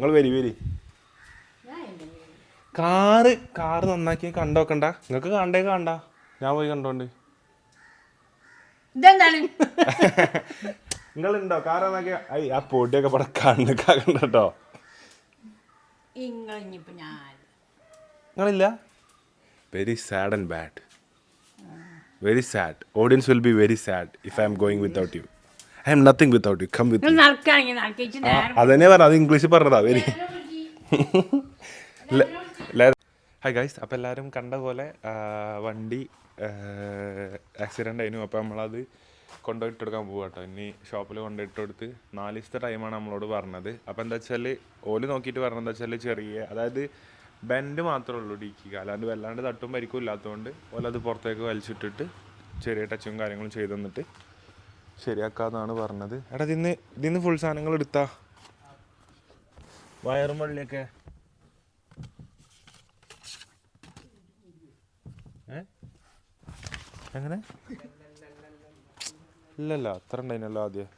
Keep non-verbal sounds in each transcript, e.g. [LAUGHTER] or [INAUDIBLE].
നിങ്ങൾ വരി വരി. കാറ് കാറ് നന്നാക്കി കണ്ടോക്കണ്ട. നിങ്ങൾക്ക് കണ്ടേ കണ്ട ഞാൻ പോയി കണ്ടോണ്ട്. ഇതെന്താണ്? [LAUGHS] നിങ്ങളുണ്ടോ? കാർ നന്നാക്കി ഐ ആ പൊടിയൊക്കെ പടം കേട്ടോ ഞാൻ നിങ്ങളില്ല? Very sad and bad very sad audience will be very sad if I'm going without you I'm nothing without you come with അതന്നെ പറഞ്ഞ അത് ഇംഗ്ലീഷിൽ പറഞ്ഞതാ വെരി ഹായ് ഗൈസ് [LAUGHS] അപ്പോൾ എല്ലാവരും കണ്ട പോലെ വണ്ടി ആക്സിഡന്റ് ആയിരുന്നു അപ്പോൾ നമ്മളത് കൊണ്ടുപോയിട്ട് എടുക്കാൻ പോകുക കേട്ടോ ഇനി ഷോപ്പിൽ കൊണ്ടുപോയിട്ട് കൊടുത്ത് നാല് ദിവസത്തെ ടൈമാണ് നമ്മളോട് പറഞ്ഞത്. അപ്പോൾ എന്താ വെച്ചാൽ ഓൽ നോക്കിയിട്ട് പറഞ്ഞത് എന്താ വെച്ചാൽ ചെറിയ അതായത് ബെൻഡ് മാത്രമേ ഉള്ളൂ ഡിക്കിക്ക്. അല്ലാണ്ട് വല്ലാണ്ട് തട്ടും പരിക്കും ഇല്ലാത്തതുകൊണ്ട് ഓലത് പുറത്തേക്ക് വലിച്ചിട്ടിട്ട് ചെറിയ ടച്ചും കാര്യങ്ങളും ചെയ്തു തന്നിട്ട് ശരിയാക്കാന്നാണ് പറഞ്ഞത്. എടാ ഇതിന്ന് ഇതിന്ന് ഫുൾ സാധനങ്ങൾ എടുത്താ. വയറും വള്ളിയൊക്കെ? എങ്ങനെ? ഇല്ലല്ല അത്ര ഉണ്ടായിനല്ലോ ആദ്യം.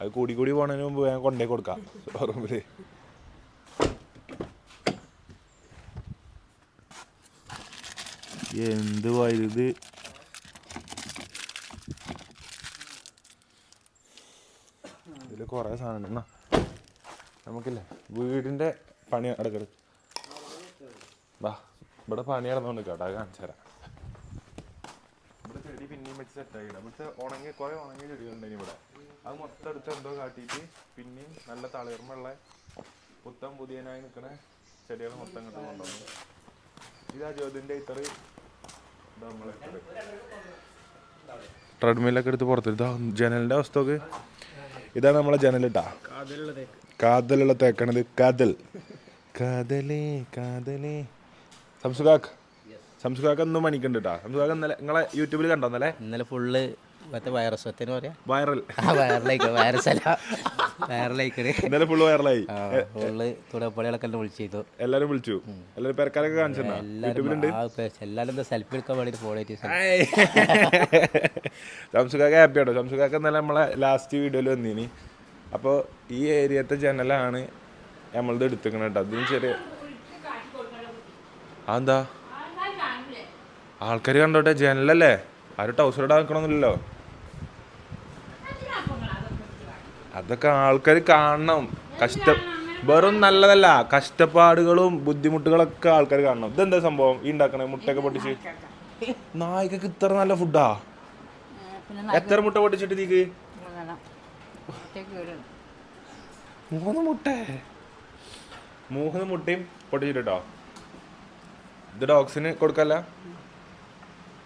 അത് കൂടി കൂടി പോണതിന് മുമ്പ് ഞാൻ കൊണ്ടേ കൊടുക്കാം. ഷോറൂമിൽ എന്ത് വലുത് ഇതിൽ കുറേ സാധനം എന്നാ നമുക്കില്ലേ വീടിന്റെ പണി അടക്കട വാ ഇവിടെ പണി നടന്നുകൊണ്ട് കേട്ടോ കാണിച്ചു തരാം. ഇവിടെ ചെടി പിന്നെയും വെച്ച് സെറ്റാക്കി ഇവിടുത്തെ ഉണങ്ങി കുറേ ഉണങ്ങിയ ചെടികളുണ്ടായി ഇവിടെ. അത് മൊത്തം എടുത്ത് എന്തോ കാട്ടിയിട്ട് പിന്നെയും നല്ല തളിർമുള്ള പുത്തൻ പുതിയനായി നിൽക്കുന്ന ചെടികൾ മൊത്തം ഇങ്ങോട്ട് കൊണ്ടുവന്നു. ഇതാ ജ്യോതിന്റെ ഇത്തറ് ഇതാ നമ്മളെ ഇത്തറ് ട്രെഡ്മില്ലൊക്കെ എടുത്ത് പുറത്തെടുത്ത ജനലിന്റെ അവസ്ഥ നോക്ക്. ഇതാണ് നമ്മളെ ജനലിട്ടാ കാതലുള്ള തേക്കണത് കാതൽ. കാതലേ കാതലേ. സംസുഖാക്ക്. സംസുഖാക്ക് ഒന്നും മണിക്കുണ്ട് കേട്ടാ സംസുഖാക്ക് ഇന്നലെ നിങ്ങളെ യൂട്യൂബിൽ കണ്ടോ ഇന്നലെ? ഇന്നലെ ഫുള്ള് മറ്റേ വൈറസ് പറയാ? വൈറൽ ആ വയറിലേക്ക് വൈറസ് അല്ല. ഇന്നലെ ഫുള്ള് വൈറലായി ഫുള്ള് തുടപ്പടികളൊക്കെ എല്ലാം വിളിച്ചു ചെയ്തു. എല്ലാരും വിളിച്ചു. എല്ലാരും പേരക്കാരൊക്കെ കാണിച്ചിട്ടുണ്ടോ സെൽഫി എടുക്കാൻ ഹാപ്പി ആട്ടോ. സംസുഖാക്ക ഇന്നലെ നമ്മളെ ലാസ്റ്റ് വീഡിയോയിൽ വന്നീനി. അപ്പോൾ ഈ ഏരിയത്തെ ജനലാണ് നമ്മളത് എടുത്തിക്കണം കേട്ടോ. അതിന് ചെറിയ അതെന്താ ആൾക്കാർ കണ്ടോട്ടെ ജനലല്ലേ? ആരും ടൗസർ ഇടാൻ നിൽക്കണമെന്നില്ലല്ലോ അതൊക്കെ ആൾക്കാർ കാണണം. കഷ്ട വെറും നല്ലതല്ല. കഷ്ടപ്പാടുകളും ബുദ്ധിമുട്ടുകളൊക്കെ ആൾക്കാർ കാണണം. ഇതെന്താ സംഭവം? ഈ ഉണ്ടാക്കണേ മുട്ടയൊക്കെ പൊട്ടിച്ച്. നായികക്ക് ഇത്ര നല്ല ഫുഡാ? എത്ര മുട്ട പൊട്ടിച്ചിട്ട് നീക്ക്? മൂന്ന് മുട്ട. മൂന്ന് മുട്ടയും പൊട്ടിച്ചിട്ടോ ഇത് ഡോഗ്സിന് കൊടുക്കല്ല?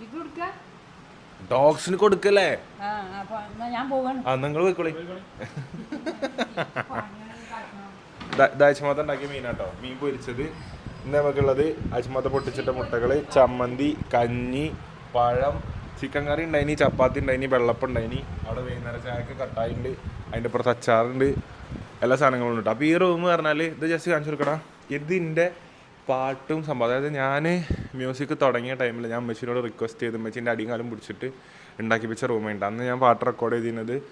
ഇത് കൊടുക്കുക ഡോഗ്സിന് കൊടുക്കല്ലേ? ആ നിങ്ങൾ പോയിക്കോളി. ദാഴ്ചമാത്ത ഉണ്ടാക്കിയ മീനാട്ടോ. മീൻ പൊരിച്ചത്. ഇന്ന് നമുക്കുള്ളത് അജ്മാത്ത പൊട്ടിച്ചിട്ട മുട്ടകൾ ചമ്മന്തി കഞ്ഞി പഴം ചിക്കൻ കറി ഉണ്ടായിനി ചപ്പാത്തി ഉണ്ടായിനി വെള്ളപ്പം ഉണ്ടായിനി. അവിടെ വൈകുന്നേരം ചായക്ക് കട്ടായിണ്ട്. അതിന്റെ പുറത്ത് അച്ചാറുണ്ട്. എല്ലാ സാധനങ്ങളും ഉണ്ട്. അപ്പോൾ ഈ റൂം പറഞ്ഞാൽ ഇത് ജസ്റ്റ് കാണിച്ചു കൊടുക്കണം ഇതിന്റെ പാട്ടും സംഭവം. അതായത് ഞാൻ മ്യൂസിക് തുടങ്ങിയ ടൈമിൽ ഞാൻ മെച്ചിനോട് റിക്വസ്റ്റ് ചെയ്ത് മെച്ചിന്റെ അടിയും പിടിച്ചിട്ട് വെച്ച റൂമുണ്ട് അന്ന് ഞാൻ പാട്ട് റെക്കോർഡ് ചെയ്തിരുന്നത്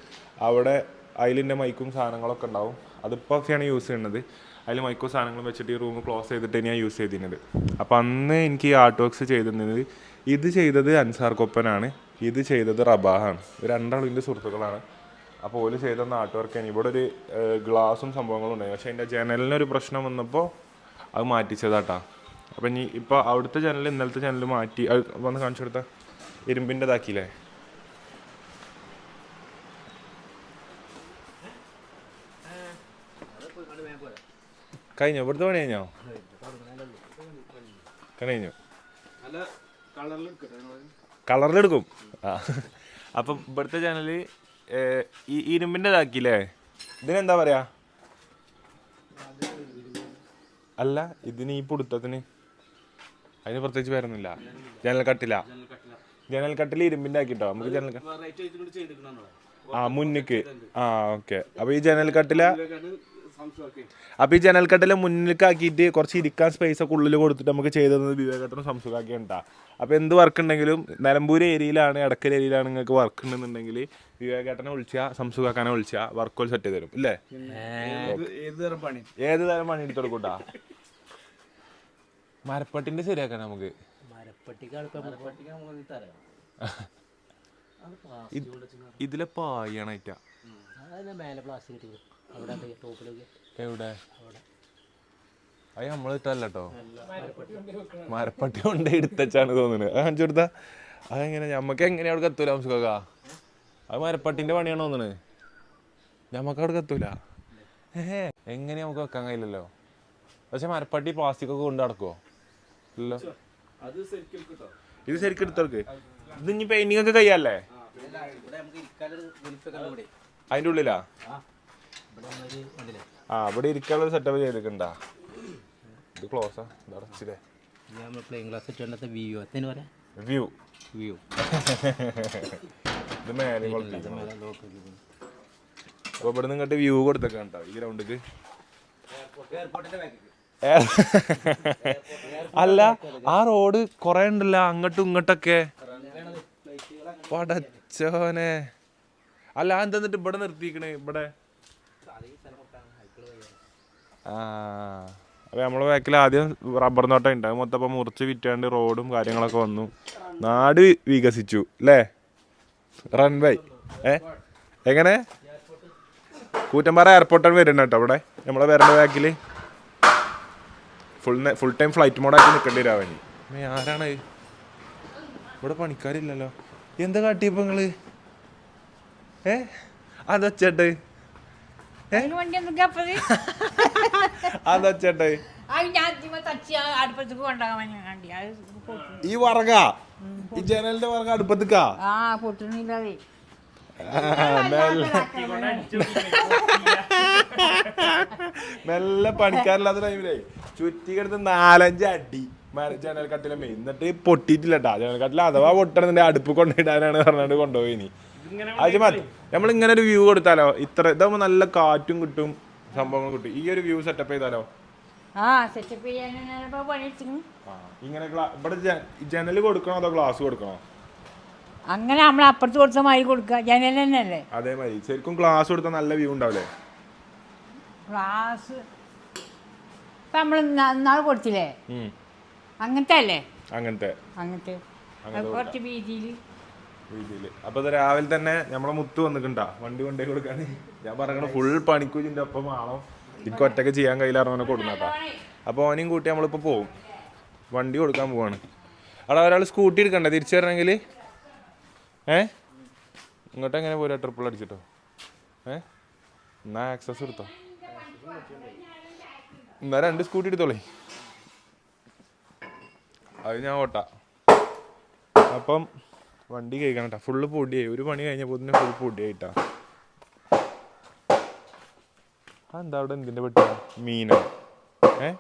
അവിടെ അതിലിന്റെ മൈക്കും സാധനങ്ങളൊക്കെ ഉണ്ടാവും. അതിപ്പോൾ ഒക്കെയാണ് യൂസ് ചെയ്യുന്നത്. അതിൽ മൈക്കും സാധനങ്ങളും വെച്ചിട്ട് ഈ റൂം ക്ലോസ് ചെയ്തിട്ട് ഞാൻ യൂസ് ചെയ്തിരുന്നത്. അപ്പോൾ അന്ന് എനിക്ക് ഈ ആർട്ട് വർക്ക്സ് ചെയ്തിരുന്നത് ഇത് ചെയ്തത് അൻസാർ കൊപ്പനാണ്. ഇത് ചെയ്തത് റബാഹാണ്. രണ്ടാളും ഇതിന്റെ സുഹൃത്തുക്കളാണ്. അപ്പോൾ ഓൽ ചെയ്തെന്ന ആർട്ട് വർക്കാണ് ഇവിടെ ഒരു ഗ്ലാസും സംഭവങ്ങളും ഉണ്ടായി. പക്ഷേ എന്റെ ജനലിനൊരു പ്രശ്നം വന്നപ്പോൾ അത് മാറ്റിച്ചതാട്ടാ. അപ്പം ഇനി ഇപ്പോൾ അവിടുത്തെ ജനൽ ഇന്നലത്തെ ജനൽ മാറ്റി അത് വന്ന് കാണിച്ചു കൊടുത്ത. ഇരുമ്പിന്റെ ഇതാക്കിയില്ലേ കഴിഞ്ഞോ? ഇവിടുത്തെ പണി കഴിഞ്ഞോ? കഴിഞ്ഞു. കളറിലെടുക്കും ആ. അപ്പം ഇവിടുത്തെ ചാനൽ ഈ ഇരുമ്പിന്റെ ഇതാക്കിയില്ലേ ഇതിനെന്താ പറയാ? അല്ല ഇതിന് ഈ പുടുത്തത്തിന്. അതിന് പ്രത്യേകിച്ച് വരുന്നില്ല ജനൽ കട്ടില. ജനൽ കട്ടിൽ ഇരുമ്പിന്റെ ആക്കിട്ടോ. നമുക്ക് ജനൽ ആ മുന്നിക്ക്. ആ ഓക്കെ. അപ്പൊ ഈ ജനൽ കട്ടില അപ്പൊ ഈ ജനൽക്കട്ടിലെ മുന്നിലേക്ക് ആക്കിയിട്ട് കുറച്ച് ഇരിക്കാൻ സ്പേസ് ഒക്കെ ഉള്ളിൽ കൊടുത്തിട്ട് നമുക്ക് ചെയ്തു തന്നത് വിവേകട്ടനും സംസുഖാക്കി ഉണ്ടാ അപ്പൊ എന്ത് വർക്ക് ഉണ്ടെങ്കിലും നിലമ്പൂർ ഏരിയയിലാണ് ഇടക്കൽ ഏരിയയിലാണ് നിങ്ങൾക്ക് വർക്ക് ഉണ്ടെന്നുണ്ടെങ്കിൽ വിവേകേട്ടനെ വിളിച്ചാൽ സംസുഖാക്കാനെ വിളിച്ചാൽ വർക്കോൾ സെറ്റ് ചെയ്ത് തരും. ഇല്ലേ? ഏത് തരം പണി എടുത്തു കൊടുക്കൂട്ടാ? മരപ്പട്ടിന്റെ ശരിയാക്കാൻ നമുക്ക്. ഇത് ഇതിലെ ടോപ്പിലൊക്കെ. എവിടെ? അത് നമ്മളിട്ടല്ല മരപ്പട്ടി കൊണ്ട് എടുത്തച്ചാണ് തോന്നുന്നത്. അത് കാണിച്ചു കൊടുത്താ അതെങ്ങനെ? ഞമ്മക്ക് എങ്ങനെ അവിടെ കത്തൂല ഹംസുഖ അത് മരപ്പട്ടിന്റെ പണിയാണ് തോന്നുന്നത്. ഞമ്മക്ക് അവിടെ കത്തൂല. ഏഹ് എങ്ങനെ നമുക്ക് വെക്കാൻ കഴിയില്ലല്ലോ? പക്ഷെ മരപ്പട്ടി പ്ലാസ്റ്റിക് ഒക്കെ കൊണ്ട് നടക്കുവോ? ഇത് ശരിക്കും എടുത്തോർക്ക്. ഇത് ഇനി പെയിന്റിംഗ് ഒക്കെ കഴിയാല്ലേ? അതിന്റെ ഉള്ളിലാ? ആ ഇവിടെ ഇരിക്കാനുള്ള സെറ്റപ്പ് ചെയ്തിട്ടുണ്ടാ? ഇത് ക്ലോസാ ഇത് അടച്ചില്ലേ വ്യൂ വ്യൂ വ്യൂ ഇത് മേലെ കൊളുത്തിരിക്കണം. മേലെ ലോക്ക് അപ്പൊ ഇവിടെ നിങ്ങട്ട് വ്യൂ കൊടുത്തൊക്കെ കണ്ടോ ഈ ഗ്രൗണ്ടിക്ക് എയർപോർട്ടിന്റെ ബാക്കിൽ [LAUGHS] അല്ല ആ റോഡ് കൊറേ ഉണ്ടല്ല അങ്ങോട്ടും ഇങ്ങോട്ടൊക്കെ. പടച്ചോനെ. അല്ല എന്തെന്നിട്ട് ഇവിടെ നിർത്തിക്കണേ ഇവിടെ? ആ അപ്പൊ നമ്മളെ ബാക്കിൽ ആദ്യം റബ്ബർ നോട്ടം ഉണ്ട്. അത് മൊത്തം അപ്പം മുറിച്ച് വിറ്റാണ്ട് റോഡും കാര്യങ്ങളൊക്കെ വന്നു. നാട് വികസിച്ചു അല്ലേ റൺവേ ഏ? എങ്ങനെ? കൂറ്റമ്പാറ എയർപോർട്ടാണ് വരുന്നത് അവിടെ നമ്മളെ വരേണ്ട ബാക്കിൽ ഫുൾ ഫുൾ ടൈം ഫ്ലൈറ്റ് മോഡാക്കി നിൽക്കേണ്ടി വരാൻ വേണ്ടി മേ ആരാണ്? ഇവിടെ പണിക്കാരില്ലല്ലോ. എന്താ കാട്ടിയപ്പോ നിങ്ങൾ ഏ? അതച്ചേട്ട് അതച്ചേട്ട് ഈ വർഗ. ഈ ജനലിന്റെ വർഗ അടുപ്പത്തിക്കാ. ആ പൊട്ടുന്നില്ലാതെ മെല്ലെ പണിക്കാരില്ലാത്ത ടൈമിലേ ചുറ്റിക്കെടുത്ത് നാലഞ്ച് അടി മര- ജനൽക്കട്ടിലെ മെയിൻ എന്നിട്ട് പൊട്ടിയിട്ടില്ല ജനൽ ജനൽക്കട്ടിൽ അഥവാ പൊട്ടണെന്നുണ്ടെങ്കിൽ അടുപ്പ് കൊണ്ടിടാനാണ് പറഞ്ഞിട്ട് കൊണ്ടുപോയി നീ അത് മതി. നമ്മൾ ഇങ്ങനെ ഒരു വ്യൂ കൊടുത്താലോ? ഇത്ര ഇതാകുമ്പോൾ നല്ല കാറ്റും കിട്ടും സംഭവങ്ങൾ കിട്ടും. ഈ ഒരു വ്യൂ സെറ്റപ്പ് ചെയ്താലോ? ഇങ്ങനെ ഇവിടെ ജനൽ കൊടുക്കണോ അതോ ഗ്ലാസ് കൊടുക്കണോ? അങ്ങനെ നമ്മൾ അപ്പുറത്ത് കൊടുത്ത മാതിരി കൊടുക്കുക. ജനൽ തന്നെയല്ലേ? അതേമാതിരി. ശരിക്കും ക്ലാസ് കൊടുത്താൽ നല്ല വ്യൂ ഉണ്ടാവില്ലേ? ക്ലാസ് ഇപ്പം നമ്മൾ നാൾ കൊടുത്തില്ലേ? അങ്ങനത്തെ അല്ലേ? അങ്ങനത്തെ. അങ്ങനത്തെ. കുറച്ച് വീതിയിൽ രീതിയിൽ അപ്പൊ രാവിലെ തന്നെ നമ്മളെ മുത്ത് വന്നിട്ടുണ്ടാ? വണ്ടി കൊണ്ടേ കൊടുക്കാൻ? ഞാൻ പറഞ്ഞു ഫുൾ പണിക്കൂലിന്റെ ഒപ്പം ആണോ എനിക്ക് ഒറ്റയ്ക്ക് ചെയ്യാൻ കയ്യിലാറവനെ കൊടുന്നേട്ടാ അപ്പൊ ഓനെയും കൂട്ടി നമ്മളിപ്പോ പോവും. വണ്ടി കൊടുക്കാൻ പോവാണ്. അവിടെ ഒരാൾ സ്കൂട്ടി എടുക്കണ്ടേ? തിരിച്ചു വരണമെങ്കിൽ ഏ? ഇങ്ങോട്ട് എങ്ങനെ പോരാ ട്രിപ്പിൾ അടിച്ചിട്ടോ? ഏ? എന്നാ ആക്സസ് എടുത്തോ? എന്നാ രണ്ട് സ്കൂട്ടി എടുത്തോളേ. അത് ഞാൻ ഓട്ട. അപ്പം വണ്ടി കഴിക്കണം കേട്ടോ ഫുള്ള് പൊടിയായി. ഒരു പണി കഴിഞ്ഞപ്പോൾ തന്നെ ഫുൾ പൊടിയായിട്ടാ. എന്താ അവിടെ എന്തിന്റെ പെട്ട? മീനോ. ഏ?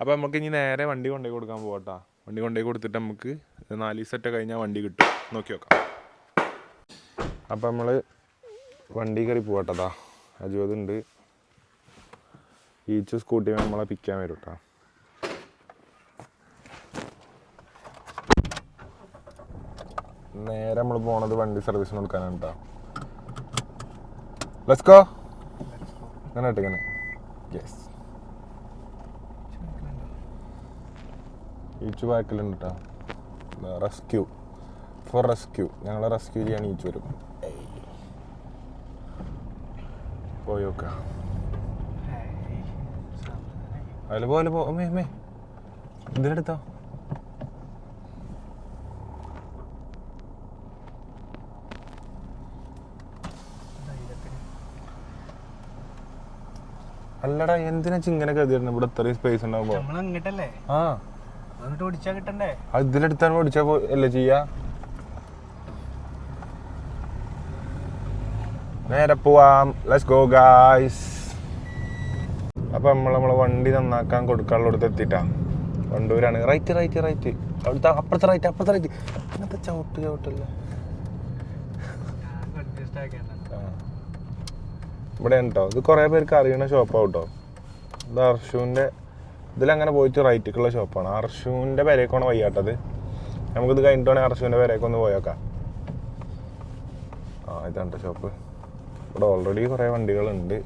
അപ്പൊ നമുക്ക് ഇനി നേരെ വണ്ടി കൊണ്ടുപോയി കൊടുക്കാൻ പോകട്ടാ വണ്ടി കൊണ്ടുപോയി കൊടുത്തിട്ട് നമുക്ക് നാല് ദിവസമൊക്കെ കഴിഞ്ഞാൽ വണ്ടി കിട്ടും. നോക്കി നോക്കാം. അപ്പം നമ്മൾ വണ്ടി കയറി പോകട്ടതാ അജുവതുണ്ട് ഈച്ച് സ്കൂട്ടി നമ്മളെ പിക്കാൻ വരും കേട്ടോ നേരെ നമ്മൾ പോണത് വണ്ടി സർവീസിന് കൊടുക്കാനാണ് കേട്ടോ ഗോ അങ്ങനെ ഇങ്ങനെ യെസ് ഈച്ചു ബാക്കിലുണ്ട് കേട്ടോ റെസ്ക്യൂ ഫോർ റെസ്ക്യൂ ഞങ്ങളെ റെസ്ക്യൂ ചെയ്യാൻ ഈച്ചു വരും. പോയോക്ക അതിൽ പോലെ പോ അമ്മേ അമ്മേ ഇതിലെടുത്തോ അല്ലടാ എന്തിനാ ചിങ്ങനെ കരുതിയിരുന്നു ഇവിടെ ഇത്രയും സ്പേസ് ഉണ്ടാവുമ്പോ? ആ. അങ്ങോട്ട് ഓടിച്ചാ അല്ലേ ചെയ്യാ? നേരെ പോവാം. ലെറ്റ്സ് ഗോ ഗായ്സ് അപ്പൊ നമ്മൾ നമ്മളെ വണ്ടി നന്നാക്കാൻ കൊടുക്കാനുള്ള അടുത്ത് എത്തിട്ടാ വണ്ടൂരാണ്. റൈറ്റ് റൈറ്റ് റൈറ്റ് അവിടുത്തെ അപ്പുറത്തെ റൈറ്റ് അപ്പുറത്തെ റൈറ്റ് ഇങ്ങനത്തെ ചവിട്ട് ചവിട്ടല്ല. ഇവിടെ കേട്ടോ ഇത് കുറേ പേർക്ക് അറിയണ ഷോപ്പാണ് കേട്ടോ ഇത് അർഷുവിന്റെ ഇതിലങ്ങനെ പോയിട്ട് റൈറ്റിക്കുള്ള ഷോപ്പാണ് അർഷുവിന്റെ പേരേക്കാണ് വയ്യാട്ടത് നമുക്കിത് കഴിഞ്ഞിട്ടാണ് അർഷുവിന്റെ പെരേക്ക് ഒന്ന് പോയേക്കാം. ആ ഇതാണ് ഷോപ്പ് ഇവിടെ ഓൾറെഡി കുറേ വണ്ടികളുണ്ട്.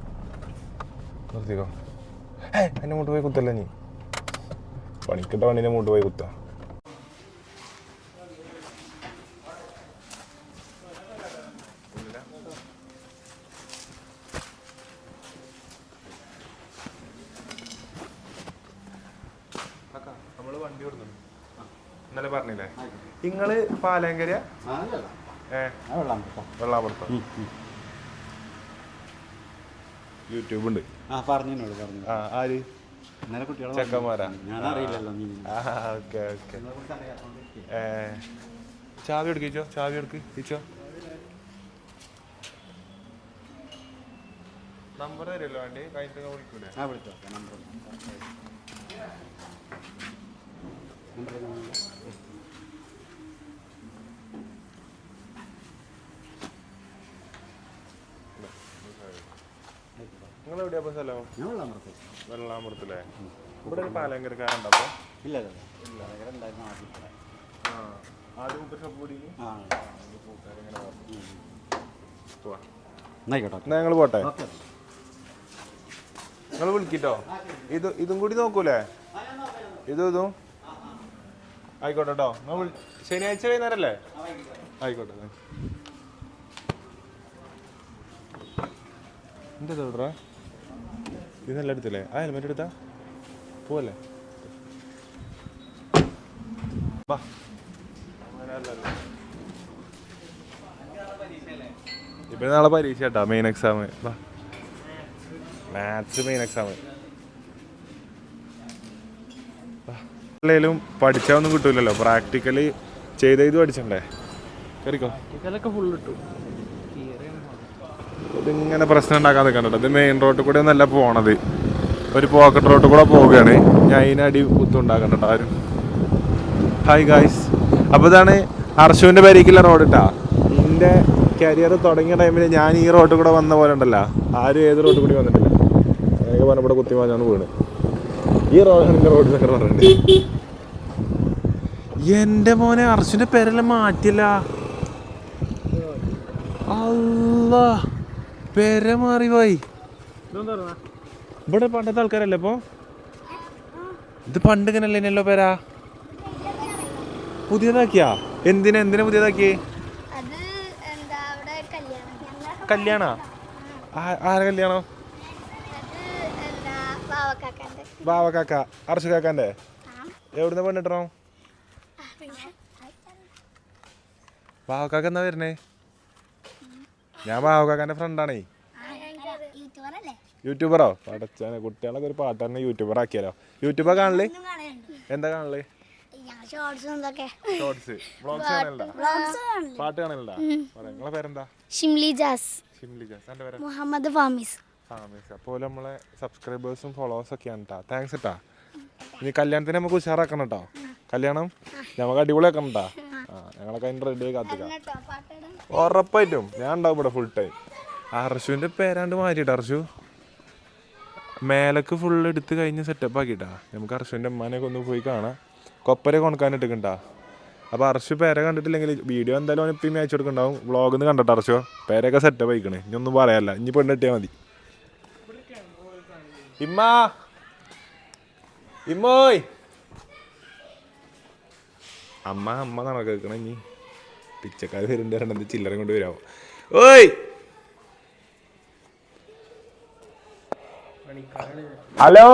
നിർത്തിക്കോ. ഏ എന്റെ മുട്ട് പോയി കുത്തല്ല നീ? പണിക്കിട്ട വണ്ടീന്റെ മുട്ട് പോയി കുത്താ നമ്മൾ വണ്ടി കൊടുത്തു ഇന്നലെ പറഞ്ഞില്ലേ നിങ്ങൾ പാലങ്കര. വെള്ളാമ്പുറത്തോ യൂട്യൂബ് ഉണ്ട് ആ പറഞ്ഞോട് പറഞ്ഞു ആ ആര്? ഇന്നലെ കുട്ടികളെ ചെക്കന്മാരാ? ഞാൻ അറിയില്ലല്ലോ ആ ഓക്കെ ഓക്കെ. ചാവി എടുക്കിച്ചോ ചാവി എടുക്ക് ഇച്ചോ നമ്പർ തരുമല്ലോ വേണ്ടി കഴിഞ്ഞിട്ട് വിളിക്കൂലേ? ആ വിളിച്ചോ നമ്പർ നിങ്ങൾ എവിടെയാ സ്ഥലം? ഞാൻ വെള്ളം പുറത്ത് ഇവിടെ ഒരു പാലങ്കരക്കാരുണ്ടപ്പോ ഇല്ല ഇല്ല ഇല്ല. ഭയങ്കര ഉണ്ടായിരുന്നു ആദ്യം ഇവിടെ. ആ ആദ്യം മുപ്പത് ഷോപ്പ് കൂടി ആ പോവാ എന്നായിക്കോട്ടെ എന്നാ ഞങ്ങൾ പോട്ടെ? നിങ്ങൾ വിളിക്കിട്ടോ? ഇത് ഇതും കൂടി നോക്കൂലേ? ഇതും ഇതും. ആയിക്കോട്ടെ കേട്ടോ നിങ്ങൾ ശനിയാഴ്ച വൈകുന്നേരല്ലേ? ആയിക്കോട്ടെ. എന്താ തൊടാ ഇതെല്ലാം എടുത്തില്ലേ? ആ ഹെൽമെറ്റ് എടുത്താ? പോവല്ലേ? വാ. ഇപ്പൊ നാളെ പരീക്ഷ കേട്ടാ മെയിൻ എക്സാം വാ. മാത്സ് മെയിൻ എക്സാം അല്ലെങ്കിലും പഠിച്ചാൽ കിട്ടൂലല്ലോ. പ്രാക്ടിക്കലി ചെയ്ത് ഇത് പഠിച്ചണ്ടേ? കറിക്കോ. ഇതൊക്കെ ഫുൾ ഇട്ടു ഇതിങ്ങനെ പ്രശ്നം ഉണ്ടാക്കാതെ കണ്ടോ ഇത് മെയിൻ റോഡിൽ കൂടെ ഒന്നല്ല പോണത്. ഒരു പോക്കറ്റ് റോഡിൽ കൂടെ പോവുകയാണ്. ഞാൻ അതിനടി കുത്തുണ്ടാക്കണ്ട ആരും. ഹായ് ഗായ്സ് അപ്പോൾ ഇതാണ് അർഷുവിന്റെ പരിക്കുള്ള റോഡ് ഇട്ടാ എന്റെ കരിയർ തുടങ്ങിയ ടൈമിൽ ഞാൻ ഈ റോഡിൽ കൂടെ വന്ന പോലെ ഉണ്ടല്ലോ. ആരും ഏത് റോഡിൽ കൂടി വന്നിട്ടില്ല. എനിക്ക് പറഞ്ഞപ്പോൾ കുത്തി മാഞ്ഞാണ് വീണ്. ഈ റോഡാണ് എന്റെ റോഡ് എന്നൊക്കെ പറഞ്ഞിട്ടുണ്ട്. എന്റെ മോനെ അർഷുവിന്റെ പേരെല്ലാം മാറ്റില്ല അല്ലാ പെര മാറി പോയി ഇവിടെ പണ്ടത്തെ ആൾക്കാരല്ലേ ഇപ്പൊ? ഇത് പണ്ട് ഇങ്ങനല്ലേ പേരാ? പുതിയതാക്കിയാ? എന്തിനാ എന്തിനാ പുതിയതാക്കി കല്യാണം. ആരെ കല്യാണം? ബാവക്കാക്ക അർഷു കാക്കാന്റെ എവിടുന്ന് പെണ്ണിട്ടോ പിന്നെ. ബാവക്കാക്ക എന്നാ വരുന്നേ? ഞാൻ ബാവക്കാക്കാന്റെ ഫ്രണ്ടാണേ യൂട്യൂബറോ? പടച്ചാനെ കുട്ടികളൊക്കെ ഒരു പാട്ടാണ് യൂട്യൂബർ ആക്കിയാലോ? യൂട്യൂബർ കാണലേ എന്താ കാണൽ ഷോർട്സും വ്ളോഗ്സ് കാണലുണ്ടാ പാട്ട് കാണലുണ്ടാ നിങ്ങളെ പേരെന്താ? ഷിംലി ജാസ്. ഷിംലി ജാസ്. എന്റെ പേര്? മുഹമ്മദ് ഫാമിസ്. ഫാമീസ്. അപ്പോൾ നമ്മളെ സബ്സ്ക്രൈബേഴ്സും ഫോളോവേഴ്സും ഒക്കെയാണ് കേട്ടോ താങ്ക്സ് കേട്ടാ ഇനി കല്യാണത്തിന് നമുക്ക് ഉഷാറാക്കണം കേട്ടോ. കല്യാണം നമുക്ക് അടിപൊളിയാക്കണം കേട്ടോ ആ ഞങ്ങളൊക്കെ അതിന്റെ റെഡി കാത്തിക്കാം. ഉറപ്പായിട്ടും ഞാൻ ഉണ്ടാവും ഇവിടെ ഫുൾ ടൈം അർഷുവിന്റെ പേരാണ്ട് മാറ്റിയിട്ട് അർഷു മേലക്ക് ഫുൾ എടുത്ത് കഴിഞ്ഞ് സെറ്റപ്പ് ആക്കിയിട്ടാ. നമുക്ക് അർഷുവിന്റെ അമ്മാനെയൊക്കെ ഒന്ന് പോയി കാണാം. കൊപ്പരെ കൊണക്കാനിട്ടിട്ടുണ്ടാ അപ്പോൾ അർഷു പേരെ കണ്ടിട്ടില്ലെങ്കിൽ വീഡിയോ എന്തായാലും അവൻ ഇപ്പം അയച്ചു കൊടുക്കുന്നുണ്ടാവും വ്ളോഗിൽ കണ്ടിട്ട് അർഷോ പേരൊക്കെ സെറ്റപ്പ് ആയിക്കണേ. ഇനി ഒന്നും പറയാല്ല ഇനി പെണ്ണ് കിട്ടിയാൽ മതി. ഇമ്മ! ഇമ്മോയ്. അമ്മ അമ്മ എന്നാണ് കേൾക്കണം ഇനി? പിച്ചക്കാർ വരുന്നുണ്ട് രണ്ടെന്ത് ചില്ലറ കൊണ്ട് വരാമോ ഓയ്. ഹലോ.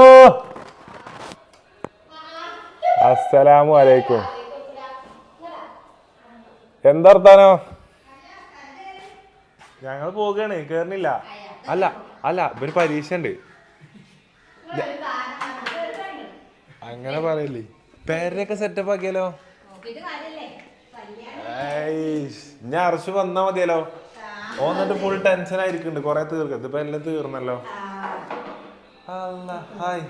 അസ്സലാമു അലൈക്കും. എന്തർത്താനോ ഞങ്ങൾ പോവുകയാണ് കേറണില്ല അല്ല അല്ല ഇവർ പരീക്ഷ ഉണ്ട് അങ്ങനെ പറയല്ലേ. പേരൊക്കെ സെറ്റപ്പ് ആക്കിയാലോ? ഏയ്, ഞാൻ അറച്ചു വന്നാ മതിയല്ലോ. ഓന്നിട്ട് ഫുൾ ടെൻഷൻ ആയിരിക്കുന്നുണ്ട് കൊറേ തീർക്ക. ഇതിപ്പോ എല്ലാം തീർന്നല്ലോ. അല്ല ഹായ്.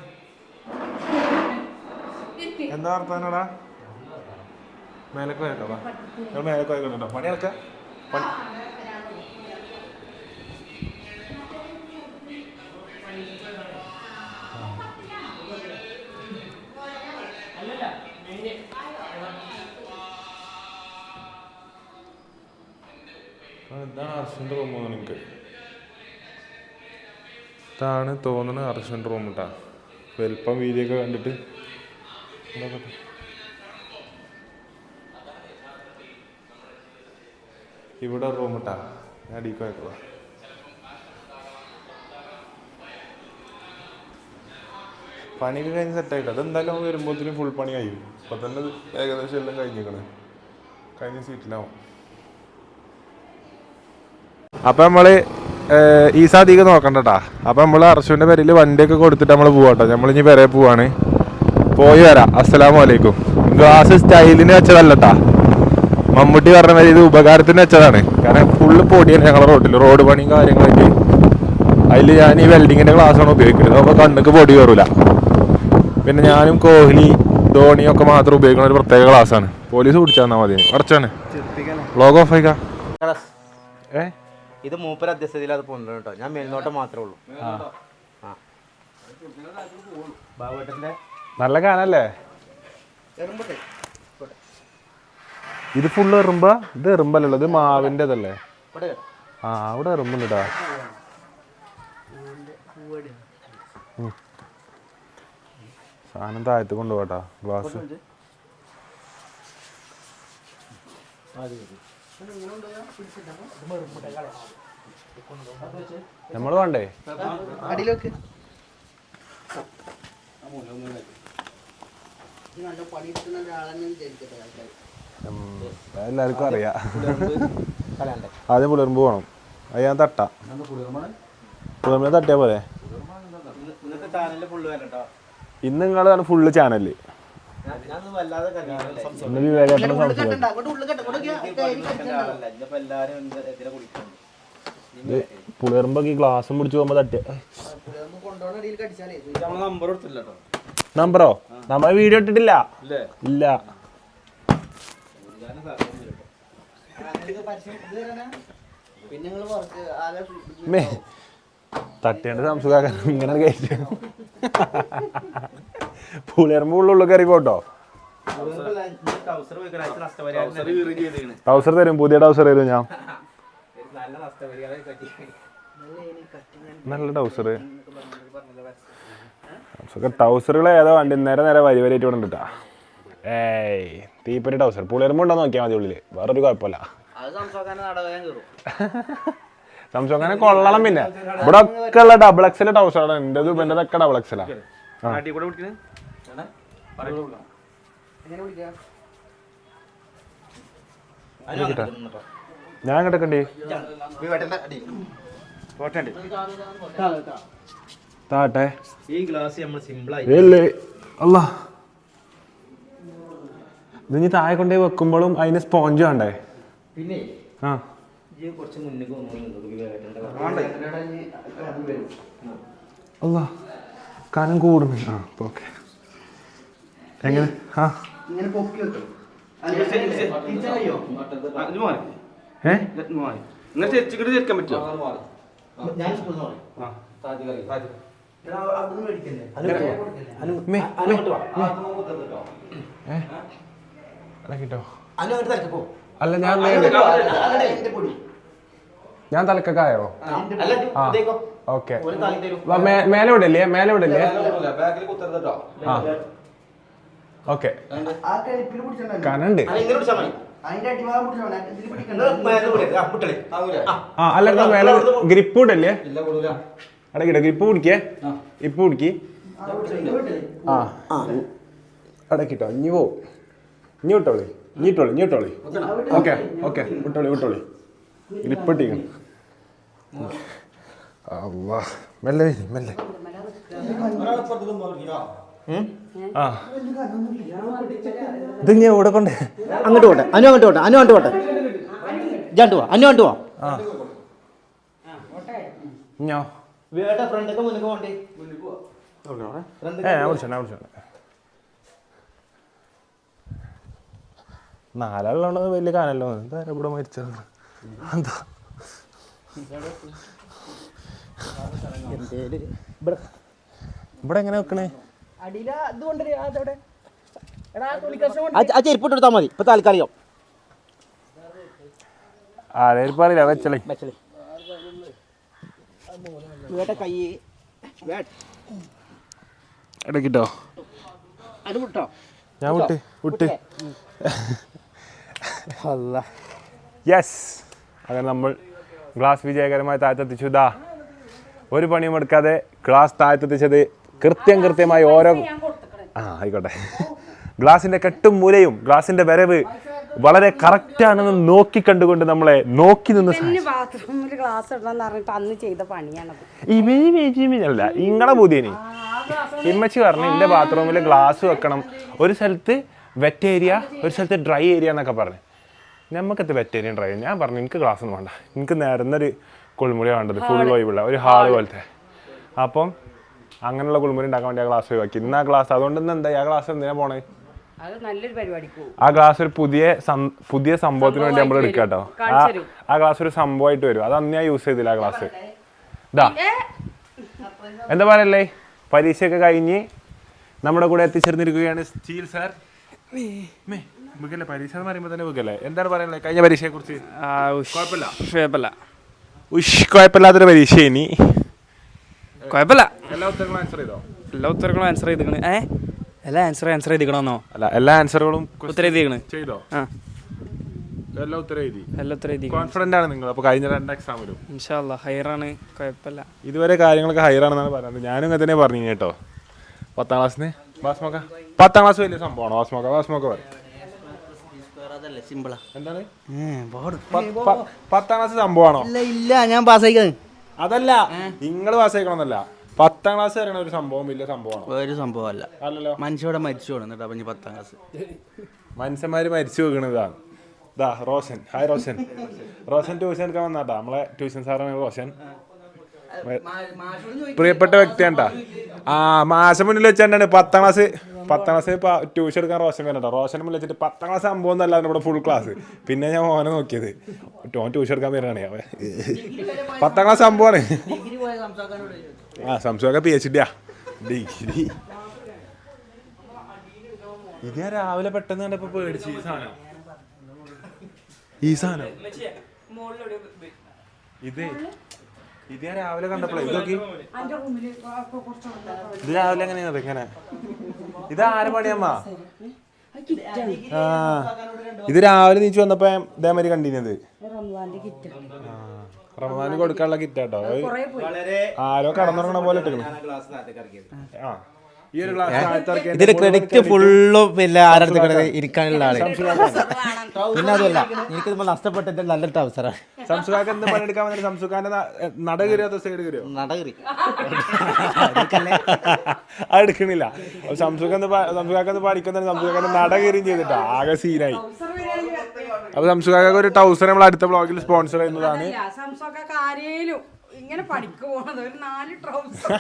എന്താ വർത്താനടാ? മേലക്കോയക്കോ മേലക്കോയക്കോട്ടോ വാ. നിങ്ങൾ മേലക്ക് പോയിക്കോട്ടോ പണി നടക്ക പണി അർഷന്റെ റൂം എനിക്ക് ഇതാണ് തോന്നുന്നത് അർഷന്റെ റൂം കേട്ടാ വലിപ്പം വീതിയൊക്കെ കണ്ടിട്ട്. ഇവിടെ റൂം ഇട്ടാ ഞാൻ അടിക്കാൻ വെക്കാം പണിയൊക്കെ കഴിഞ്ഞ് സെറ്റായിട്ട് അതെന്തായാലും നമുക്ക് വരുമ്പോഴത്തേനും ഫുൾ പണി കഴിയും. തന്നെ ഏകദേശം എല്ലാം കഴിഞ്ഞേക്കണേ. കഴിഞ്ഞ സീറ്റിലാവും അപ്പൊ നമ്മൾ ഏഹ്, ഈ സാധിക്ക് നോക്കണ്ടട്ടാ. അപ്പം നമ്മൾ അർഷുവിന്റെ പേരിൽ വണ്ടിയൊക്കെ കൊടുത്തിട്ട് നമ്മൾ പോവാട്ടോ. നമ്മളിനി വരെ പോവാണ്. പോയി വരാം. അസ്സലാമു അലൈക്കും. ഗ്ലാസ് സ്റ്റൈലിന് വെച്ചതല്ലട്ടാ. മമ്മൂട്ടി പറഞ്ഞ മാതിരി ഇത് ഉപകാരത്തിന് വെച്ചതാണ്. കാരണം ഫുള്ള് പൊടിയാണ് ഞങ്ങളെ റോഡിൽ റോഡ് പണിയും കാര്യങ്ങളൊക്കെ. അതിൽ ഞാൻ ഈ വെൽഡിങ്ങിന്റെ ആണ് ഉപയോഗിക്കുന്നത്. അപ്പോൾ കണ്ണുക്ക് പൊടി കയറില്ല പിന്നെ ഞാനും കോഹ്ലി ധോണിയും ഒക്കെ മാത്രം ഉപയോഗിക്കുന്ന ഒരു പ്രത്യേക ക്ലാസ്സാണ് പോലീസ് പിടിച്ചാൽ മതി. അടച്ചാണ് ലോഗ് ഓഫ് ആയിക്കാ. ഏ? ഇത് മൂപ്പര അധ്യക്ഷതയിൽ അത് കൊണ്ടുവരണം കേട്ടോ. ഞാൻ മേൽനോട്ടം മാത്രമേ ഉള്ളൂ. ആ. ബാബുവേട്ടന്റെ നല്ല കാനല്ലേ ഇത് ഫുള്ള് എറുമ്പ? ഇത് എറുമ്പല്ലല്ലോ ഇത് മാവിന്റെതല്ലേ ആ അവിടെ എറുമ്പുണ്ടാ സാധനം താഴത്ത് കൊണ്ടുപോട്ടാ ഗ്ലാസ്. നമ്മൾ വേണ്ടേ? അടിയിലേക്ക്. എല്ലാവർക്കും അറിയാം. കലാണ്ടേ ആദ്യം പുലർമ്പ് പോണം അത് ഞാൻ തട്ട. പുലർമ്പിനെ തട്ടിയാ പോലെ ഇന്ന് നിങ്ങളാണ് ഫുള്ള് ചാനൽ പുളിയറുമ്പൊക്കെ ഈ പിടിച്ച് നമ്പറോ? നമ്മ വീഡിയോ ഇട്ടിട്ടില്ല. ഇല്ല. തട്ടേണ്ട സംസുഖാക്കാൻ ഇങ്ങനെ കഴിച്ചു പുളിയറുമ്പ് ഉള്ളിൽ കയറി പോട്ടോ? ടൗസർ തരും പുതിയ ടൗസർ തരും ഞാൻ. നല്ല ടൗസർ. ടൗസറുകൾ ഏതോ വണ്ടി? നേരെ നേരെ വരി വരിയായിട്ട് ഇവിടെ ഉണ്ട് ഏയ് തീപ്പരി ടൗസർ. പുളിയർമ്പ് ഉണ്ടോ നോക്കിയാൽ മതി ഉള്ളിൽ. വേറൊരു കുഴപ്പമില്ല. സംശോക്കാനെ കൊള്ളണം പിന്നെ. ഇവിടെ ഒക്കെ ഉള്ള ഡബിൾ എക്സൽ ടൗസറാണ്. ഇതും എന്റെ ഡബിൾ എക്സലാ ഞാൻ കിടക്കണ്ടേ താട്ടെ. ഈ ഗ്ലാസ് നമ്മൾ അല്ല ഇത് ഇനി താഴെ കൊണ്ടേ വെക്കുമ്പോഴും അതിന് സ്പോഞ്ച് വേണ്ടേ? പിന്നെ ആ. കുറച്ച് അല്ല കനം കൂടുന്നു ആ ഓക്കെ. എങ്ങനെ? ആ. ഇങ്ങനെ പൊക്കി വെക്കും. ഏ? ഇങ്ങനെ ചെരിച്ചിട്ട് ചെരിക്കാൻ പറ്റുമോ ഞാൻ സ്കൂളിൽ മേ, ഏ? അല്ല ഞാൻ നേരെ- ഞാൻ തലക്കായോ ഓക്കെ. മേലെ വിടല്ലേ മേലെ വിടല്ലേ ആ. ഓക്കെ. കനുണ്ട്. ആ അല്ല മേലെ ഗ്രിപ്പ് അവിടെ കിട്ടോ ഗ്രിപ്പ് പിടിക്കേ. ഇപ്പ് പിടിക്ക്. ആ അടക്കിട്ടോ കിട്ടോ ഇനി പോ. ഇനി വിട്ടോളി ഇനി ഇട്ടോളി ഇനി ഇട്ടോളി. ഓക്കെ ഓക്കെ വിട്ടോളി വിട്ടോളി ഗ്രിപ്പ് ഇട്ടിക്കണം. അള്ളാ. മെല്ലെ മെല്ലെ. ആ. ഇത് ഞാൻ ഇവിടെ കൊണ്ട് അങ്ങോട്ട് പോട്ടെ. അനു അങ്ങോട്ട് പോട്ടെ. അനു അങ്ങോട്ട് പോട്ടെ. ജാണ്ട് പോവാ അനു അങ്ങോട്ട് പോവാ ആ. ഞാ. വീട്ടെ ഫ്രണ്ടൊക്കെ മുന്നിൽ പോകണ്ടേ ഏ ഞാൻ വിളിച്ചോ ഞാൻ വിളിച്ചോ നാലാളുള്ളത് വലിയ കാനല്ലോ എന്താ ഇവിടെ മരിച്ചത്? എന്താ? ഇവിടെ എങ്ങനെ വെക്കണേ ആ ചെരുപ്പിട്ട് എടുത്താൽ മതി. ഇപ്പൊ താൽക്കാലികം. ആരേലും പറയില്ല വെച്ചളേ. വെച്ചളി. വേട്ട കൈ വേട്ട ഇടയ്ക്കിട്ടോ അത് വിട്ടോ ഞാൻ വിട്ട് വിട്ട് അല്ല യെസ് അങ്ങനെ നമ്മൾ ഗ്ലാസ് വിജയകരമായി താഴ്ത്തെത്തിച്ചു. ഇതാ ഒരു പണിയും എടുക്കാതെ ഗ്ലാസ് താഴ്ത്തെത്തിച്ചത് കൃത്യം കൃത്യമായി ഓരോ ആ ആയിക്കോട്ടെ. ഗ്ലാസിന്റെ കെട്ടും മൂലയും ഗ്ലാസിന്റെ വരവ് വളരെ കറക്റ്റ് ആണെന്ന് നോക്കി കണ്ടുകൊണ്ട് നമ്മളെ നോക്കി നിന്ന്. ബാത്റൂമിൽ ഗ്ലാസ് പറഞ്ഞിട്ട് അന്ന് ചെയ്ത പണിയാണത് ഇവന് മേജിമിനല്ല ഇങ്ങളെ ബുദ്ധിനി ഇമ്മച്ചി പറഞ്ഞു എന്റെ ബാത്റൂമിൽ ഗ്ലാസ് വെക്കണം. ഒരു സ്ഥലത്ത് വെറ്റ് ഏരിയ ഒരു സ്ഥലത്ത് ഡ്രൈ ഏരിയ എന്നൊക്കെ പറഞ്ഞു. നമുക്കത് വെറ്റ് ഏരിയ ഡ്രൈ ഞാൻ പറഞ്ഞു എനിക്ക് ഗ്ലാസ് ഒന്നും വേണ്ട. എനിക്ക് നേരുന്നൊരു കുളിമുറിയാണ് വേണ്ടത് ഫുൾ ഒഴിവുള്ള ഒരു ഹാൾ പോലത്തെ. അപ്പം അങ്ങനെയുള്ള കുളിമുറി ഉണ്ടാക്കാൻ വേണ്ടി ആ ക്ലാസ് ഒഴിവാക്കി. ഇന്ന് ആ ഗ്ലാസ് അതുകൊണ്ട് ഇന്ന് എന്താ ആ ഗ്ലാസ് എന്തിനാ പോണേ? അത് നല്ലൊരു പരിപാടിക്ക് ആ ക്ലാസ് ഒരു പുതിയ പുതിയ സംഭവത്തിന് വേണ്ടി നമ്മൾ എടുക്കുക കേട്ടോ ആ ക്ലാസ് ഗ്ലാസ് ഒരു സംഭവമായിട്ട് വരും. അത് അന്ന് ഞാൻ യൂസ് ചെയ്തില്ല ആ ക്ലാസ് ഇതാ എന്താ പറയല്ലേ? പരീക്ഷയൊക്കെ കഴിഞ്ഞ് നമ്മുടെ കൂടെ എത്തിച്ചേർന്നിരിക്കുകയാണ് സ്റ്റീൽ സാർ. പരീക്ഷ എന്ന് പറയുമ്പോൾ തന്നെ വെക്കല്ലേ എന്താണ് പറയുന്നത് കഴിഞ്ഞ പരീക്ഷയെ കുറിച്ച് കുഴപ്പമില്ല. കുഴപ്പമില്ല ഉഷ് കുഴപ്പമില്ലാത്തൊരു പരീക്ഷ ഇനി. കുഴപ്പമില്ല. എല്ലാ ഉത്തരങ്ങളും ആൻസർ ചെയ്തോ? എല്ലാ ഉത്തരങ്ങളും ആൻസർ ചെയ്തിക്കണ് ഏ? എല്ലാ ആൻസർ ആൻസർ ചെയ്തിക്കണമെന്നോ അല്ല എല്ലാ ആൻസറുകളും ഉത്തരം എഴുതിക്കണ് ചെയ്തോ? ആ. എല്ലാ ഉത്തരം എഴുതി. എല്ലാ ഉത്തരം എഴുതി കോൺഫിഡന്റ് ആണ് നിങ്ങൾ. അപ്പോൾ കഴിഞ്ഞ രണ്ട് എക്സാമിലും ഇൻഷാല്ല ഹയറാണ് കുഴപ്പമില്ല. ഇതുവരെ കാര്യങ്ങളൊക്കെ ഹയർ ആണെന്നാണ് പറയുന്നത് ഞാനും അങ്ങനെ തന്നെ പറഞ്ഞു കേട്ടോ. പത്താം ക്ലാസ്സിന്? പത്താം ക്ലാസ് വലിയ സംഭവമാണ്? പറയും. എന്താണ്? പത്താം ക്ലാസ് സംഭവമാണോ? ഇല്ല ഇല്ല ഞാൻ പാസ്സായിക്കാൻ അതല്ല നിങ്ങൾ പാസ്സായിക്കണമെന്നല്ല പത്താം ക്ലാസ് വരണ ഒരു സംഭവം വലിയ സംഭവമാണ്. ഒരു സംഭവമല്ല. അല്ലല്ലോ. മനുഷ്യവിടെ മരിച്ചു കൊടുന്നിട്ട് അപ്പം പത്താം ക്ലാസ് മനുഷ്യന്മാര് മരിച്ചു വെക്കണതാണ് ദാ റോഷൻ. ഹായ് റോഷൻ. റോഷൻ ട്യൂഷൻ എടുക്കാൻ വന്നാട്ടാ. നമ്മളെ ട്യൂഷൻ സാറാണ് റോഷൻ. പ്രിയപ്പെട്ട വ്യക്തിയാണ്ടാ ആ മാസം മുന്നിൽ വെച്ചാണ്ടാണ് പത്താം ക്ലാസ് പത്താം ക്ലാസ് ട്യൂഷൻ എടുക്കാൻ റോഷൻ വേണ്ട റോഷൻ വിളിച്ചിട്ട് പത്താം ക്ലാസ് സംഭവം എന്നല്ല നമ്മുടെ ഫുൾ ക്ലാസ് പിന്നെ ഞാൻ മോനെ നോക്കിയത്. ഓൻ ട്യൂഷൻ എടുക്കാൻ വരണേ അവൻ പത്താം ക്ലാസ് സംഭവമാണ്. ആ സംശയമൊക്കെ പി എച്ച് ഡിയാ ഡിഗ്രി ഇത് ഞാൻ രാവിലെ പെട്ടെന്ന് കണ്ടപ്പോ പേടിച്ചു ഈ സാധനം. ഈ സാധനം. ഇത് ഇത് ഞാൻ രാവിലെ കണ്ടപ്പോഴേ ഇതൊക്കെ ഇത് രാവിലെ എങ്ങനെയാണ് ഇങ്ങനെ? ഇത് ആര് പണിയമ്മ? ആ ഇത് രാവിലെ നീച്ചു വന്നപ്പോ ഇതേമാതിരി കണ്ടിരുന്നത് റമദാന് കൊടുക്കാനുള്ള കിറ്റാട്ടോ. ആരോ കടന്നുറങ്ങണ പോലെ ഇട്ടു ആ. ഇതിൽ ക്രെഡിറ്റ് ഫുള്ളും പിന്നെ ആരാധന കൂടെ ഇരിക്കാനുള്ള ആൾ. പിന്നെ അതുമല്ല എനിക്കിത് നഷ്ടപ്പെട്ട നല്ലൊരു അവസരമാണ്. സംസുഖാക്ക് എന്ത് പണിയെടുക്കാൻ വന്നിട്ട് സംസുഖാന്റെ നട കയറിയോ അതോ സൈഡ് കയറിയോ? നടകറി. [LAUGHS] അത് എടുക്കണില്ല. സംസുഖം സംസുഖാക്ക് പഠിക്കുന്ന സംസുഖാന്റെ നട കയറിയും ചെയ്തിട്ടാ. ആകെ സീനായി. അപ്പൊ സംസുഖാക്ക് ഒരു ടൗസർ നമ്മൾ അടുത്ത ബ്ലോഗിൽ സ്പോൺസർ ചെയ്യുന്നതാണ്. ആരേലും ഇങ്ങനെ പോണത്. ഒരു നാല് ട്രൗസർ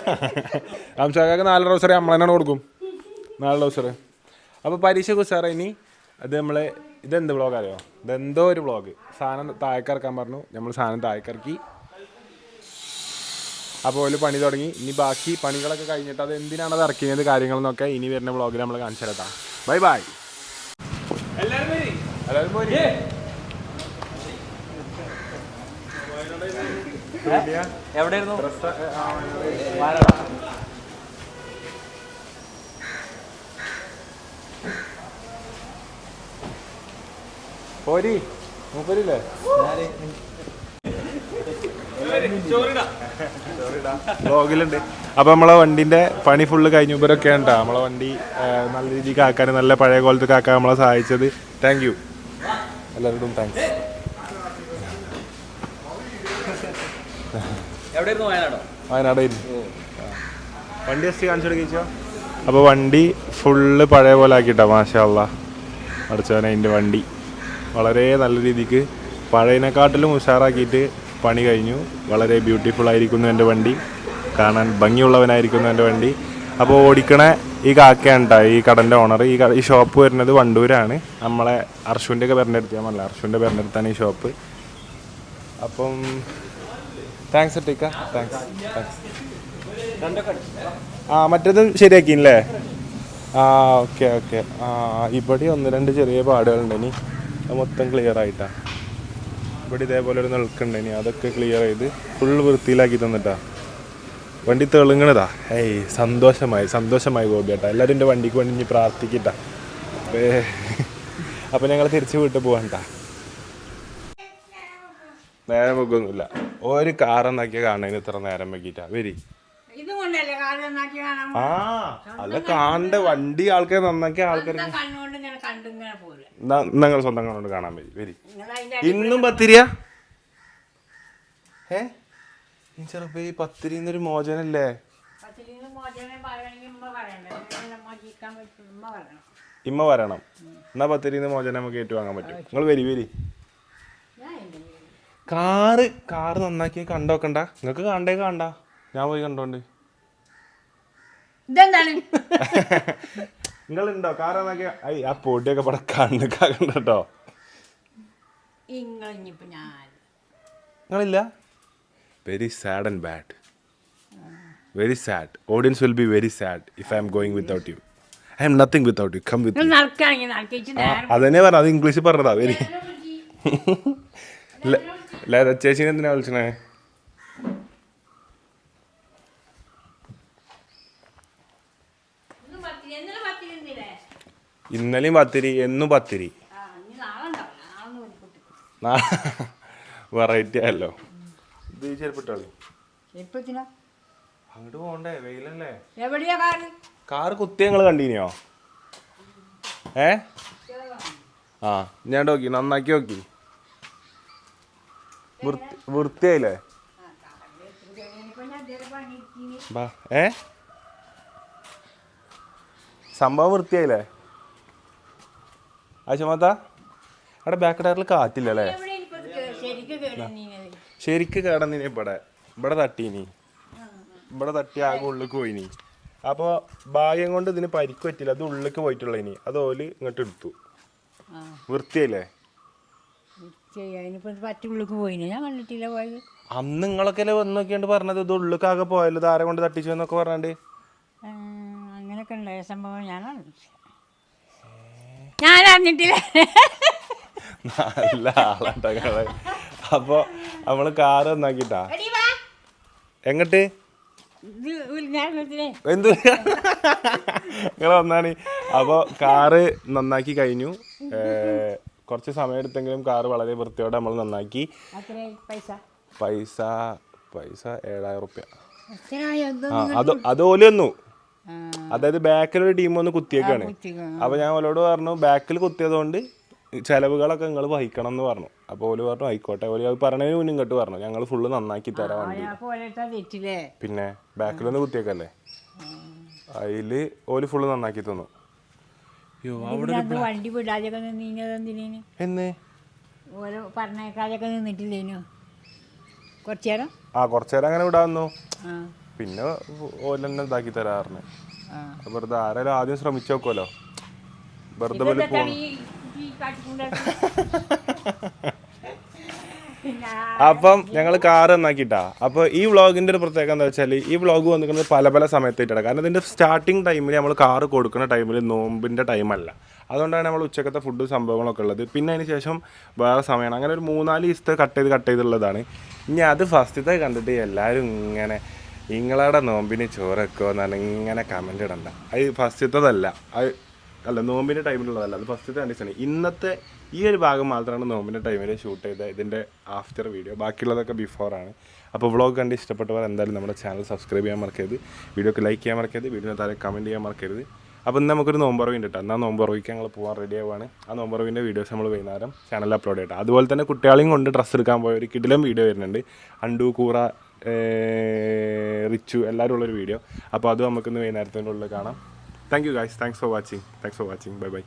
സംസുഖാക്ക് നാല് ട്രൗസർ നമ്മൾ തന്നെയാണ് കൊടുക്കും. നാല് ട്രൗസർ അപ്പോൾ പരീക്ഷ സാറേ ഇനി അത് നമ്മൾ ഇതെന്ത് ബ്ലോഗ് അറിയോ? ഇതെന്തോ ഒരു ബ്ലോഗ് സാധനം താഴേക്കിറക്കാൻ പറഞ്ഞു. നമ്മൾ സാധനം താഴേക്കിറക്കി അപ്പോൾ ഒരു പണി തുടങ്ങി. ഇനി ബാക്കി പണികളൊക്കെ കഴിഞ്ഞിട്ട് അത് എന്തിനാണ് അത് ഇറക്കിയത് കാര്യങ്ങളെന്നൊക്കെ ഇനി വരുന്ന ബ്ലോഗിൽ നമ്മൾ കാണിച്ചു തരാം ബൈ ബൈ എല്ലാവരും പോരി എവിടെയായിരുന്നു? പോരി മൂപ്പരില്ലേ? ബ്ലോഗിലുണ്ട് അപ്പൊ നമ്മളെ വണ്ടിന്റെ പണി ഫുള്ള് കഴിഞ്ഞ ഇവരൊക്കെ ഉണ്ടാ നമ്മളെ വണ്ടി നല്ല രീതിക്ക് ആക്കാൻ നല്ല പഴയ കോലത്തൊക്കെ ആക്കാൻ നമ്മളെ സഹായിച്ചത്. താങ്ക് യു എല്ലാവരോടും താങ്ക്സ് എവിടെയായിരുന്നു വയനാടോ? വയനാടായിരുന്നു വണ്ടി ജസ്റ്റ് കാണിച്ചു അപ്പോൾ വണ്ടി ഫുള്ള് പഴയ പോലെ ആക്കിയിട്ടാ മാഷല്ല അടച്ചവന അതിന്റെ വണ്ടി. വളരെ നല്ല രീതിക്ക് പഴയതിനെക്കാട്ടിലും ഉഷാറാക്കിയിട്ട് പണി കഴിഞ്ഞു. വളരെ ബ്യൂട്ടിഫുൾ ആയിരിക്കുന്നു എന്റെ വണ്ടി. കാണാൻ ഭംഗിയുള്ളവനായിരിക്കുന്നു എന്റെ വണ്ടി. അപ്പോൾ ഓടിക്കണ ഈ കാക്കയാണ് കേട്ടോ ഈ കടന്റെ ഓണർ ഈ ഈ ഷോപ്പ് വരുന്നത് വണ്ടൂരാണ്. നമ്മളെ അർഷുവിന്റെ ഒക്കെ പേരിന്റെ ഞാൻ പറഞ്ഞില്ല അർഷുവിന്റെ പേരിന്റെ അടുത്താണ് ഈ ഷോപ്പ് അപ്പം താങ്ക്സ് ടീക്ക താങ്ക്സ് താങ്ക്സ് ആ മറ്റേത് ശരിയാക്കിയില്ലേ? ആ ഓക്കെ ഓക്കെ. ആ ഇവിടെ ഒന്ന് രണ്ട് ചെറിയ പാടുകളുണ്ട് ഇനി. മൊത്തം ക്ലിയർ ആയിട്ടാ. ഇവിടെ ഇതേപോലെ ഒരു നിൽക്കുന്നുണ്ട് ഇനി. അതൊക്കെ ക്ലിയർ ചെയ്ത് ഫുൾ വൃത്തിയിലാക്കി തന്നിട്ടാ. വണ്ടി തെളുങ്ങണതാ. ഏയ് സന്തോഷമായി സന്തോഷമായി ഗോപിയേട്ടാ. എല്ലാവരും എന്റെ വണ്ടിക്ക് വേണ്ടി ഇനി പ്രാർത്ഥിക്കട്ടാ. അപ്പം ഞങ്ങൾ തിരിച്ച് വീട്ടിൽ പോകണ്ട നേരെ വെക്കൊന്നുമില്ല ഒരു കാറന്നാക്കിയ കാണാൻ കാണുന്നതിന് ഇത്ര നേരം വെക്കിട്ടാ വരി. ആ അല്ല കാണണ്ട വണ്ടി ആൾക്കാർ നന്നാക്കിയ ആൾക്കാർ സ്വന്തം കണ്ണുകൊണ്ട് ഞങ്ങൾ സ്വന്തം കണ്ണോണ്ട് കാണാൻ വരി. വരി. ഇന്നും പത്തിരിയ? ഏ ചെറുപ്പം ഈ പത്തിരിന്നൊരു മോചനല്ലേ? ഇമ്മ വരണം. എന്നാ പത്തിരിന്ന് മോചനം നമുക്ക് ഏറ്റുവാങ്ങാൻ പറ്റും. നിങ്ങൾ വരി വരി. കാറ് കാറ് നന്നാക്കി കണ്ടോക്കണ്ട നിങ്ങൾക്ക് കണ്ടേ കണ്ട. ഞാൻ പോയി കണ്ടോണ്ട്. ഇതെന്താണ്? [LAUGHS] നിങ്ങളുണ്ടോ? കാർ നന്നാക്കി ഐ ആ പൊടിയൊക്കെ പടം കണ്ണ് കണ്ടോ ഞാൻ നിങ്ങളില്ല? Very sad and bad very sad audience will be very sad if I'm going without you I'm nothing without you come with അതന്നെ പറഞ്ഞത്. അത് ഇംഗ്ലീഷിൽ പറഞ്ഞതാ. വെരി [LAUGHS] ചേച്ചിനെ എന്തിനാ വിളിച്ചണേ? ഇന്നലെയും പത്തിരി എന്നും പത്തിരി. വെറൈറ്റി ആയല്ലോ. ഇത് ഈ ചെരുപ്പിട്ടാളി അങ്ങോട്ട് പോണ്ടേ വെയിലല്ലേ? കാറ്? കുത്തി ഞങ്ങൾ കണ്ടീനിയോ ഏ? ആ ഞാൻ നോക്കി. നന്നാക്കി നോക്കി. വൃത്തി വൃത്തിയായില്ലേ? ഏ? സംഭവം വൃത്തിയായില്ലേ? ആശമാത്ത അവിടെ ബാക്ക് ടയറിൽ കാറ്റില്ലല്ലേ? അല്ലേ ശരിക്ക് കേടന്നിനി ഇവിടെ. ഇവിടെ തട്ടീനി. ഇവിടെ തട്ടി ആകെ ഉള്ളിലേക്ക് പോയിനി. അപ്പോൾ ഭാഗ്യം കൊണ്ട് ഇതിന് പരിക്ക് പറ്റില്ല അത് ഉള്ളിലേക്ക് പോയിട്ടുള്ള ഇനി അത് ഓൽ ഇങ്ങോട്ട് എടുത്തു. വൃത്തിയല്ലേ ചെയ്യാനിപ്പോ പറ്റുള്ളിക്ക് പോയിന്? ഞാൻ കണ്ടിട്ടില്ല പോയത്. അന്ന് നിങ്ങളൊക്കെ വന്നൊക്കെയാണ് പറഞ്ഞത്? ഇത് ഉള്ളിലേക്കാകെ പോയല്ലോ ആരെ കൊണ്ട് തട്ടിച്ചു എന്നൊക്കെ പറഞ്ഞാണ്ട്? അങ്ങനെയൊക്കെ ഉണ്ടായ സംഭവം ഞാൻ അറിഞ്ഞിട്ടില്ല. ഞാൻ അറിഞ്ഞിട്ടില്ല. നല്ല ആളാട്ടങ്ങളെ അപ്പോൾ നമ്മൾ കാറ് ഒന്നാക്കിട്ടാ. എങ്ങട്ട്? എന്ത്? നിങ്ങൾ വന്നാണ്. അപ്പോൾ കാറ് നന്നാക്കി കഴിഞ്ഞു. കുറച്ച് സമയം എടുത്തെങ്കിലും കാർ വളരെ വൃത്തിയോടെ നമ്മൾ നന്നാക്കി. പൈസ? പൈസ പൈസ ഏഴായിരം റുപ്യ. അത് അത് ഓൽ വന്നു അതായത് ബാക്കിൽ ഒരു ടീം വന്ന് കുത്തിയേക്കാണ്. അപ്പൊ ഞാൻ ഓലോട് പറഞ്ഞു ബാക്കിൽ കുത്തിയതുകൊണ്ട് ചെലവുകളൊക്കെ നിങ്ങൾ വഹിക്കണം എന്ന് പറഞ്ഞു. അപ്പോൾ ഓൽ പറഞ്ഞു ആയിക്കോട്ടെ. ഓൽ പറഞ്ഞതിന് മുന്നേ ഇങ്ങോട്ട് പറഞ്ഞു. ഞങ്ങൾ ഫുള്ള് നന്നാക്കി തരാം വണ്ടി പിന്നെ ബാക്കിൽ ഒന്ന് കുത്തിയേക്കല്ലേ അതിൽ ഓൽ ഫുള്ള് നന്നാക്കി തന്നു. വണ്ടി വിടാതെയൊക്കെ നിന്നത് എന്തിനേന് എന്ന്? ഓരോ പറഞ്ഞേക്കാതെയൊക്കെ നിന്നിട്ടില്ലേനു? കുറച്ചു നേരം? ആ കുറച്ചു നേരം അങ്ങനെ വിടാന്നു പിന്നെ ഓലെന്നെ ഇതാക്കി തരാറിന്. വെറുതെ ആരെങ്കിലും ആദ്യം ശ്രമിച്ചു നോക്കുമല്ലോ വെറുതെ [LAUGHS] പോലെ ഇതെന്താ പോകണം ഈ ഈ കാട്ടിക്കൊണ്ട് [LAUGHS] അപ്പം ഞങ്ങൾ കാർ നന്നാക്കിട്ടാ അപ്പോൾ ഈ വ്ളോഗിന്റെ ഒരു പ്രത്യേകത എന്താ വെച്ചാൽ ഈ വ്ളോഗ് വന്നിരിക്കുന്നത് പല പല സമയത്തായിട്ടാണ്. കാരണം ഇതിന്റെ സ്റ്റാർട്ടിങ് ടൈമിൽ നമ്മൾ കാർ കൊടുക്കുന്ന ടൈമിൽ നോമ്പിന്റെ ടൈമല്ല അതുകൊണ്ടാണ് നമ്മൾ ഉച്ചക്കത്തെ ഫുഡ് സംഭവങ്ങളൊക്കെ ഉള്ളത്. പിന്നെ അതിന് ശേഷം വേറെ സമയമാണ് അങ്ങനെ ഒരു മൂന്നാൽ ദിവസത്തെ കട്ട് ചെയ്ത് കട്ട് ചെയ്തുള്ളതാണ്. ഇനി അത് ഫസ്റ്റത്തെ കണ്ടിട്ട് എല്ലാവരും ഇങ്ങനെ നിങ്ങളുടെ നോമ്പിന് ചോറൊക്കെ എന്നാണ് ഇങ്ങനെ കമന്റ് ഇടണ്ട. അത് ഫസ്റ്റത്തതല്ല അത് അല്ല നോമ്പിന്റെ ടൈമിലുള്ളതല്ല അത് ഫസ്റ്റത്തെ കണ്ടീഷനാണ് ഇന്നത്തെ ഈ ഒരു ഭാഗം മാത്രമാണ് നോമ്പിന്റെ ടൈമിൽ ഷൂട്ട് ചെയ്ത ഇതിന്റെ ആഫ്റ്റർ വീഡിയോ ബാക്കിയുള്ളതൊക്കെ ബിഫോർ ആണ്. അപ്പോൾ വ്ളോഗ് കണ്ട് ഇഷ്ടപ്പെട്ടവർ എന്തായാലും നമ്മുടെ ചാനൽ സബ്സ്ക്രൈബ് ചെയ്യാൻ മറക്കരുത്. വീഡിയോക്ക് ലൈക്ക് ചെയ്യാൻ മറക്കരുത്. വീഡിയോ താഴെ കമന്റ് ചെയ്യാൻ മറക്കരുത്. അപ്പോൾ ഇന്ന് നമുക്കൊരു നോമ്പറവിന്റെ കേട്ടോ എന്നാൽ നോമ്പറവിക്ക് ഞങ്ങൾ പോകാൻ റെഡി ആവുകയാണ് ആ നോമ്പറവിന്റെ വീഡിയോസ് നമ്മൾ വൈകുന്നേരം ചാനലിൽ അപ്ലോഡ് ചെയ്യട്ടെ. അതുപോലെ തന്നെ കുട്ടികളെയും കൊണ്ട് ഡ്രസ്സ് എടുക്കാൻ പോയ ഒരു കിടിലം വീഡിയോ വരുന്നുണ്ട്. അണ്ടു കൂറ റിച്ചു എല്ലാവരും ഉള്ളൊരു വീഡിയോ അപ്പോൾ അത് നമുക്കിന്ന് വൈകുന്നേരത്തിന്റെ ഉള്ളിൽ കാണാം. Thank you guys thanks for watching thanks for watching bye bye